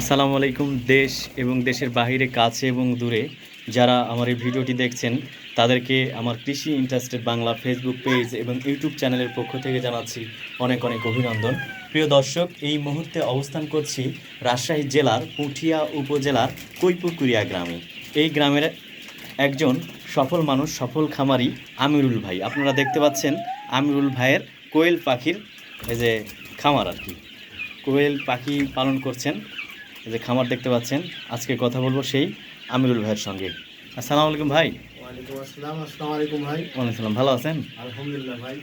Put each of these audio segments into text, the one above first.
আসসালামু আলাইকুম, দেশ এবং দেশের বাইরে কাছে এবং দূরে যারা আমার এই ভিডিওটি দেখছেন, তাদেরকে আমার কৃষি ইন্টারেস্টেড বাংলা ফেসবুক পেজ এবং ইউটিউব চ্যানেলের পক্ষ থেকে জানাচ্ছি অনেক অনেক অভিনন্দন। প্রিয় দর্শক, এই মুহূর্তে অবস্থান করছি রাজশাহী জেলার পুঠিয়া উপজেলার কৈপুকুরিয়া গ্রামে। এই গ্রামের একজন সফল মানুষ, সফল খামারি আমিরুল ভাই। আপনারা দেখতে পাচ্ছেন আমিরুল ভাইয়ের কোয়েল পাখির, এই যে খামার আর কি। কোয়েল পাখি পালন করছেন। এই যে খামার দেখতে পাচ্ছেন আজকে কথা বলব সেই আমিরুল ভাইয়ের সঙ্গে। আসসালামু আলাইকুম ভাই। ওয়ালাইকুম আসসালাম আসসালামু আলাইকুম ভাই। ওয়ালাইকুম সালাম ভালো আছেন? আলহামদুলিল্লাহ ভাই।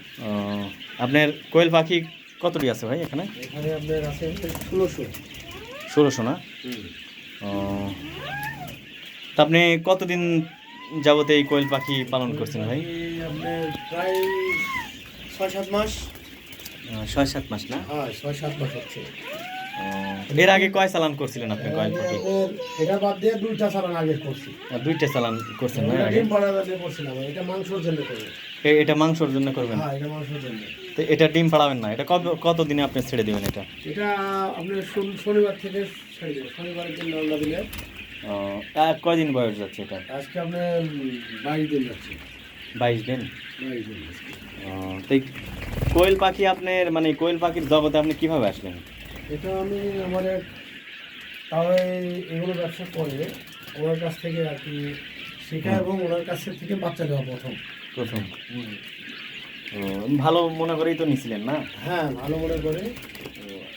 আপনার কোয়েল পাখি কতটি আছে ভাই এখানে? এখানে আপনার আছে ষোলোশো। ষোলোশো না? ও, তা আপনি কতদিন যাবত এই কোয়েল পাখি পালন করছেন ভাই? আপনার প্রায় ছয় সাত মাস। ছয় সাত মাস না? হ্যাঁ ছয় সাত মাস হচ্ছে। এর আগে কয় চালান করছিলেন আপনি? কোয়েল পাখি এটা বাদ দিয়ে দুইটা চালান আগে করছি। দুইটা চালান করছেন না আগে? জন্য করছিলাম এটা মাংসর জন্য করব। এ- এটা মাংসর জন্য করবেন? হ্যাঁ এটা মাংসর জন্য। তো এটা ডিম পাড়াবেন না এটা কত কত দিনে আপনি ছেড়ে দিবেন এটা? এটা আপনার শনি- শনিবার থেকে ছেড়ে দেবো শনিবারের দিন রান্না দিলে। আর কয়দিন বয়স যাচ্ছে এটা? আজকে আপনার বাইশ দিন যাচ্ছে। বাইশ দিন। তো কোয়েল পাখি আপনার মানে কোয়েল পাখির জগতে আপনি কীভাবে আসলেন? এটা আমি আমার এক তাহলে এগুলো ব্যবসা করে ওনার কাছ থেকে আর কি শেখা এবং ওনার কাছ থেকে বাচ্চা দেওয়া প্রথম। প্রথম। ভালো মনে করেই তো নিছিলেন না? হ্যাঁ ভালো মনে করে।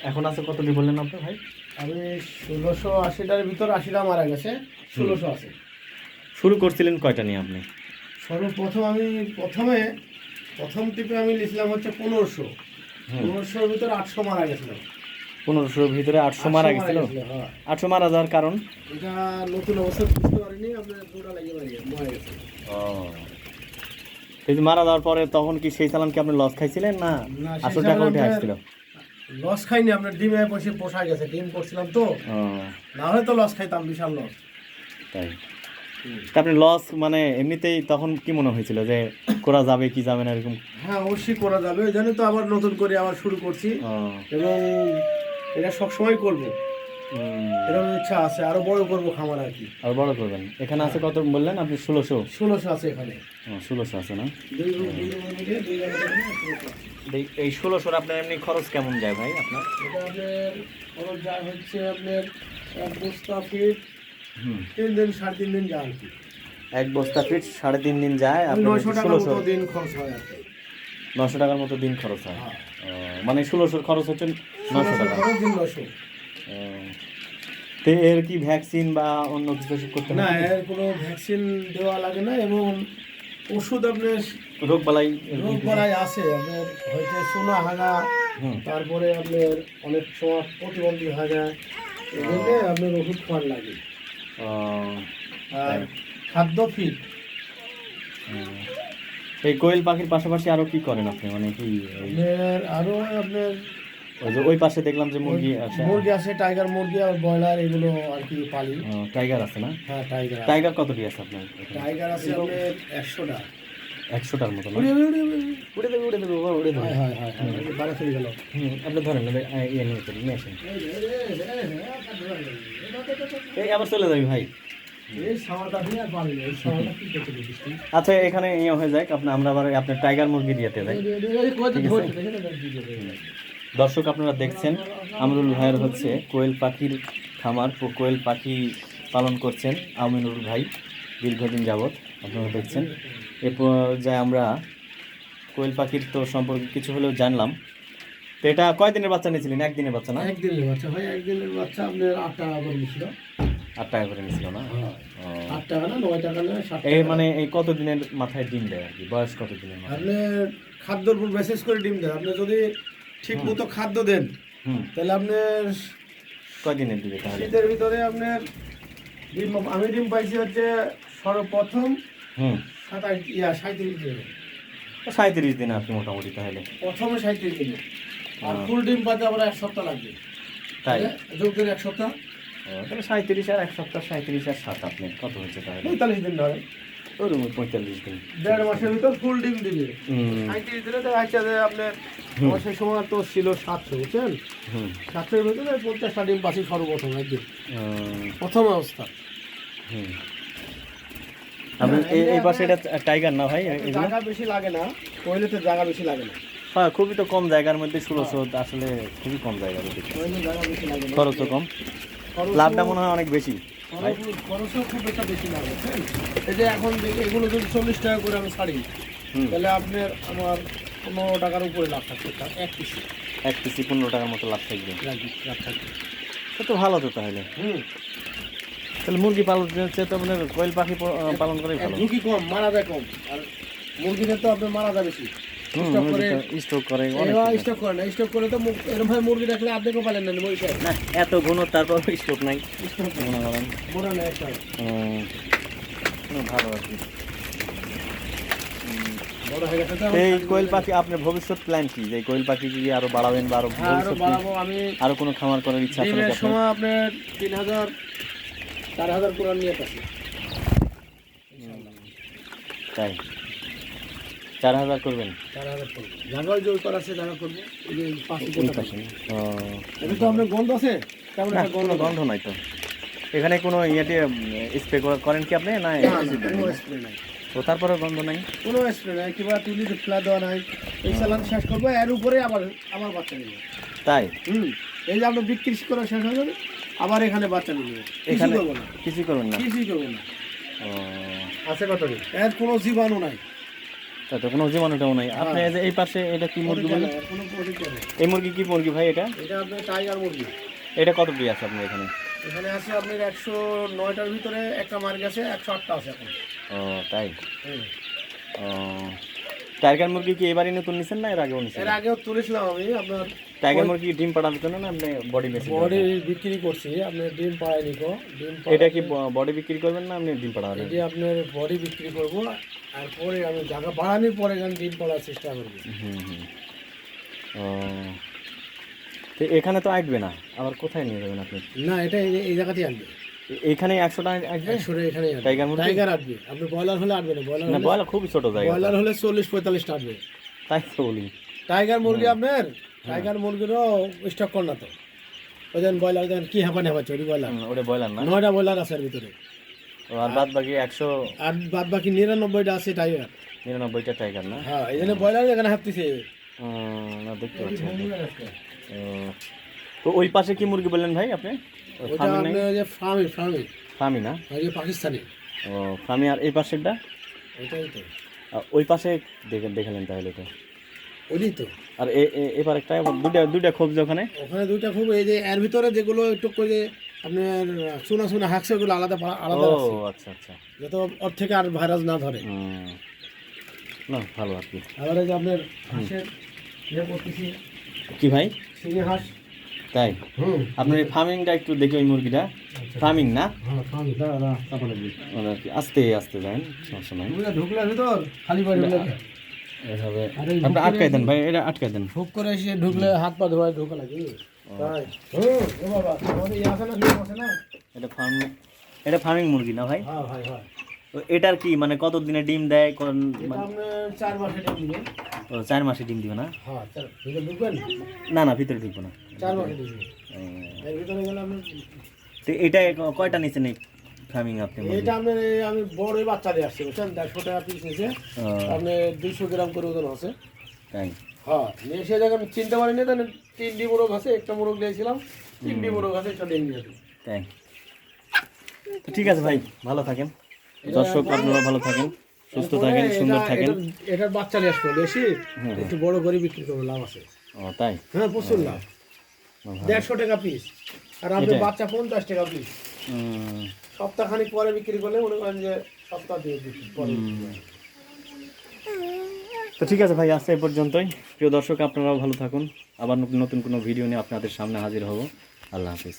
এখন আছে কত কতটি বললেন আপনি ভাই? আমি ষোলোশো আশিটার ভিতর আশিটা মারা গেছে ষোলোশো আশি শুরু করছিলেন কয়টা নিয়ে আপনি? সর্বপ্রথম আমি প্রথমে প্রথম টিপে আমি লিখলাম হচ্ছে পনেরোশো। পনেরোশোর ভিতর আটশো মারা গেছিল। পনেরোশোর ভিতরে আটশো মারা গেছিল? হ্যাঁ। আটশো মারা যাওয়ার কারণ? এটা নতুন অবস্থা বুঝতে পারিনি আপনার দুটা লাগিয়ে মারিয়ে মারা ও। এই মারা যাওয়ার পরে তখন কি সেই চালান কি আপনি লস খাইছিলেন না আটশো টাকা উঠে আসছিল? লস খাইনি আপনার ডিমে বসে পোষা গেছে ডিম করছিলাম তো। না হলে তো লস খাইতাম বিশাল লস তাই। তা আপনি লস মানে এমনিতেই তখন কি মনে হয়েছিল যে করা যাবে কি যাবে না এরকম? হ্যাঁ অবশ্যই করা যাবে ওই জন্য তো আবার নতুন করে আবার শুরু করছি। এবং এটা সবসময় করব। এরকম ইচ্ছা আছে আরও বড় করব খামার আর কি। আর বড় করবেন। এখানে আছে কত বললেন আপনি? ষোলোশো। ষোলোশো আছে এখানে। ষোলোশো আছে না। এই- ষোলোশোর আপনার এমনি খরচ কেমন যায় ভাই আপনার? এটা আপনার খরচ যা হচ্ছে আপনার এক বস্তা ফিট হুম। তিন দিন সাড়ে তিন দিন যায় আর কি। এক বস্তা ফিট সাড়ে তিন দিন যায় আপনার ষোলোশো। মতো দিন খরচ হয় আর কি। নশো টাকার মতো দিন খরচ হয়। হ্যাঁ। মানে ষোলোশোর খরচ হচ্ছে নশো টাকা। তো এর কি ভ্যাকসিন বা অন্য কিছু করতে না এর কোনো ভ্যাকসিন দেওয়া লাগে না এবং ওষুধ আপনার রোগ বালাই রোগ বালাই আছে আপনার হয়তো সোনা হাগা তারপরে আপনার অনেক সময় প্রতিবন্ধী হাগা এজন্য আপনার ওষুধ খাওয়ার লাগে। আর খাদ্য ফিট। এই কোয়েল পাখির পাশাপাশি আরও কি করেন আপনি মানে কি ওই- আপনার আরও আপনার ওই যে ওই পাশে দেখলাম যে মুরগি আছে মুরগি আছে টাইগার মুরগি আর ব্রয়লার এগুলো আর কি পালি টাইগার আছে না হ্যাঁ টাইগার। টাইগার কতটি আছে আপনার টাইগার আছে আপনার একশোটা একশোটার মতো উড়ে দেবে উড়ে দেবে উড়ে দেবে হয় হয় হয় হয় চলে গেল আপনি ধরেন ইয়ে নিয়ে চলুন, নিয়ে আসেন এই আবার চলে যাবি ভাই আচ্ছা এখানে ইয়ে হয়ে যাক আপনি আমরা আবার আপনার টাইগার মুরগি দিয়েতে যাই দর্শক আপনারা দেখছেন আমরুল ভাইয়ের হচ্ছে কোয়েল পাখির খামার কোয়েল পাখি পালন করছেন আমিনুল ভাই দীর্ঘদিন যাবৎ আপনারা দেখছেন। এরপর যায় আমরা কোয়েল পাখির তো সম্পর্কে কিছু হলেও জানলাম। তো এটা কয়দিনের বাচ্চা নিয়েছিলেন? একদিনের বাচ্চা না? একদিনের বাচ্চা হয় একদিনের বাচ্চা আপনার আট টাকা করে নিছিল আট টাকা করে নিয়েছিল না? ও। আট টাকা না নয় টাকা না এই মানে এই কত দিনের মাথায় ডিম দেয় আর কি? বয়স কত দিনের আপনার খাদ্যর উপর মেসেজ করে ডিম দেন আপনি যদি ঠিক মতো খাদ্য দেন তাহলে আপনার কয় দিনের দিবে তাহলে? শীতের ভিতরে আপনার ডিম আমি ডিম পাইছি হচ্ছে সর্বপ্রথম হুম। সাতাশ ইয়া সাঁত্রিশ দিনে। সাঁত্রিশ দিন কি মোটামুটি তাহলে। প্রথমে সাঁত্রিশ দিনে। আর ফুল ডিম পাতে আবার এক সপ্তাহ লাগবে। তাই? যোগ দিন এক সপ্তাহ। তাহলে সাঁত্রিশ আর এক সপ্তাহ সাঁত্রিশ আর সাত আপনি কত হচ্ছে তাহলে? পঁয়তাল্লিশ দিন ধরে। ওরকম পঁয়তাল্লিশ দিন। দেড় মাসের ভিতর ফুল ডিম দিবে। সাঁত্রিশ দিনে দেখা যাচ্ছে যে আপনার আমার সেই সময় তো ছিল সাতশো বুঝছেন? সাতশোর ভিতরে পঞ্চাশটা ডিম পাচ্ছি সর্বপ্রথম একদিন। প্রথম অবস্থা। হুম। এই- এই পাশে এটা টাইগার না ভাই? জায়গা বেশি লাগে না। কোয়েলেতে জায়গা বেশি লাগে না। হ্যাঁ খুবই তো কম জায়গার মধ্যে ষোলোশো আসলে খুবই কম জায়গা বেশি লাগে না। খরচও কম। লাভটা মনে হয় অনেক বেশি। খরচও- খুব একটা বেশি লাগে বুঝছেন? এই যে এখন এগুলো যদি চল্লিশ টাকা করে আমি ছাড়ি তাহলে আপনার আমার পনেরো টাকার উপরে লাভ থাকছে এক পিস এক কেজি পনেরো টাকার মতো লাভ থাকবে। লাভ থাকছে তো তো ভালো তো তাহলে। হুম। তাহলে মুরগি পালন হচ্ছে তো আপনার কোয়েল পাখি পালন ভালো। ঝুঁকি কম মারা যায় কম। আর মুরগিদের তো আপনার মারা যায় বেশি। স্টক করে স্টক করে অনেক এবার কিছু। স্টক করে না স্টক করে তো এরকম ভাবে মুরগি রাখলে আপনিও পালেন না এত ঘন তারপর স্টক নাই। স্টক মনে করেন। বড় না একটা। ভালো আর কি বড় গেছে তো। এই কোয়েল পাখি আপনার ভবিষ্যৎ প্ল্যান কি? যে কোয়েল পাখি কি আরও বাড়াবেন বা আরও ভবিষ্যৎ আমি আরও কোনো খামার করার ইচ্ছা আছে? সময় আপনার তিন হাজার চার হাজার কোরআন নিয়ে পাচ্ছি তাই। চার হাজার করবেন? চার হাজার করব। জায়গায় জোর করা আছে জায়গা করব। এই যে পাশে এটা তো আপনার গন্ধ আছে? কেমন না, একটা গন্ধ গন্ধ নাই তো। এখানে কোনো ইয়েতে স্প্রে করেন কি আপনি? না কোনো স্প্রে নাই। তো তারপরে গন্ধ নাই? কোনো স্প্রে নাই। কিংবা তুলি ফেলা দেওয়া নাই। এই চালান শেষ করব এর উপরে আবার আবার বাচ্চা নেব। তাই? হুম। এই যে আপনার বিক্রি করা শেষ হয়ে যাবে আবার এখানে বাচ্চা নিয়ে এখানে কিছুই করবেন না? কিছুই করব না। ও। আছে কত এর কোনো জীবাণু নাই। তাই তো কোনো জীবাণুটাও নাই। আপনি এই পাশে এটা কি মুরগি বলেন। এই মুরগি কি মুরগি ভাই এটা? এটা আপনার টাইগার মুরগি। এটা কত প্রিয় আছে আপনার এখানে? এখানে আছে আপনার একশো নয়টার ভিতরে একটা মার্গ আছে একশো আটটা আছে এখন। ও তাই? ও টাইগার মুরগি কি এবারই নতুন নিছেন না এর আগেও নিছেন? এর আগেও তুলেছিলাম আমি আপনার টাইগার মুরগি ডিম পাড়ার জন্য না আপনি বডি মেশিন বডি বিক্রি করছি আপনি ডিম পাড়াই নিকো ডিম এটা কি বডি বিক্রি করবেন না আপনি ডিম পাড়াবেন? এটি আপনার বডি বিক্রি করব আর পরে আমি জায়গা বাড়ানোর পরে আমি ডিম পাড়ার চেষ্টা করব। হুম হুম ও তো এখানে তো আসবে না আবার কোথায় নিয়ে যাবেন আপনি? না এটা এই- জায়গাতেই আনবে এখানে একশোটা আসবে একশোটা এখানে টাইগার মুরগি? টাইগার আসবে আপনি ব্রয়লার হলে আসবে না ব্রয়লার না বয়লা খুবই ছোট জায়গা ব্রয়লার হলে চল্লিশ পঁয়তাল্লিশটা আসবে তাই তো বলি। টাইগার মুরগি আপনার টাইগার মুরগিরও স্টক কর না তো। ওই যেন ব্রয়লার যেন কি হাঁপানি হাঁপাচ্ছে ওই ব্রয়লার। ওটা বয়লার না? নয়টা ব্রয়লার আছে এর ভিতরে। ও, আর বাদ বাকি একশো আর বাদ বাকি নিরানব্বইটা আছে টাইগার। নিরানব্বইটা টাইগার না? হ্যাঁ এই জন্য ব্রয়লার এখানে হাঁপতেছে। না দেখতে পাচ্ছি। ও, তো ওই পাশে কি মুরগি বললেন ভাই আপনি? ওটা আপনি ওই যে ফার্মি ফার্মি। ফার্মি না? ওই যে পাকিস্তানি। ও ফার্মি আর এই পাশেরটা? ওইটাই তো। ওই পাশে দেখে দেখালেন তাহলে তো। ওইটাই তো। আর এবার একটা দুটা দুটা খোঁজ ওখানে। ওখানে দুইটা খুব এই যে এর ভিতরে যেগুলো একটু করে আপনার চুনা চুনা হাঁকছে ওগুলো আলাদা আলাদা ও আচ্ছা আচ্ছা। যাতে ওর থেকে আর ভাইরাস না ধরে। না ভালো আর কি। আবার এই যে আপনার হাঁসের ইয়ে করতেছি। কি ভাই? সিঙে হাঁস। তাই? হুম। আপনার এই ফার্মিংটা একটু দেখি ওই মুরগিটা। ফার্মিং না? হ্যাঁ আস্তে আস্তে যান সমস্যা নাই। ঢুকলে ভিতর খালি ঢুকলে। এভাবে। আপনি আটকাই দেন ভাই এটা আটকাই দেন। হুক করে এসে ঢুকলে হাত পা ধোয়া ঢোকা লাগে। এটা ফার্ম এটা ফার্মিং মুরগি না ভাই? হ্যাঁ তো এটার কি মানে কত দিনে ডিম দেয় কোন মানে- চার মাসে টাইম দিবে ও, চার মাসে ডিম দিবে না? হ্যাঁ না না ভিতরে ঢুকবো না। চার মাসে তো এটা কয়টা নিচ্ছেন এই ফার্মিং আপনি এটা আপনার আমি বড় বাচ্চা দিয়ে আসছি বুঝছেন? দেড়শো টাকা পিস নিয়েছে আপনি দুইশো গ্রাম করে ওজন আছে। তাই হ্যাঁ নিয়ে এসে যখন চিনতে পারিনি তাহলে তিনটি মোরগ আছে একটা মোরগ দিয়েছিলাম তিনটি মোরগ আছে তাই তো ঠিক আছে ভাই ভালো থাকেন। দর্শক আপনারা ভালো থাকেন সুস্থ থাকেন সুন্দর থাকেন। এটার- বাচ্চা নিয়ে আসব বেশি একটু বড় করে বিক্রি করব লাভ আছে। ও তাই? হ্যাঁ প্রচুর লাভ। দেড়শো টাকা পিস আর আপনার বাচ্চা পঞ্চাশ টাকা পিস সপ্তাহখানিক পরে বিক্রি করলে মনে করেন যে সপ্তাহ দিয়ে পরে। তো ঠিক আছে ভাই আজকে এই পর্যন্তই। প্রিয় দর্শক আপনারাও ভালো থাকুন। আবার নতুন কোনো ভিডিও নিয়ে আপনাদের সামনে হাজির হব। আল্লাহ হাফিজ।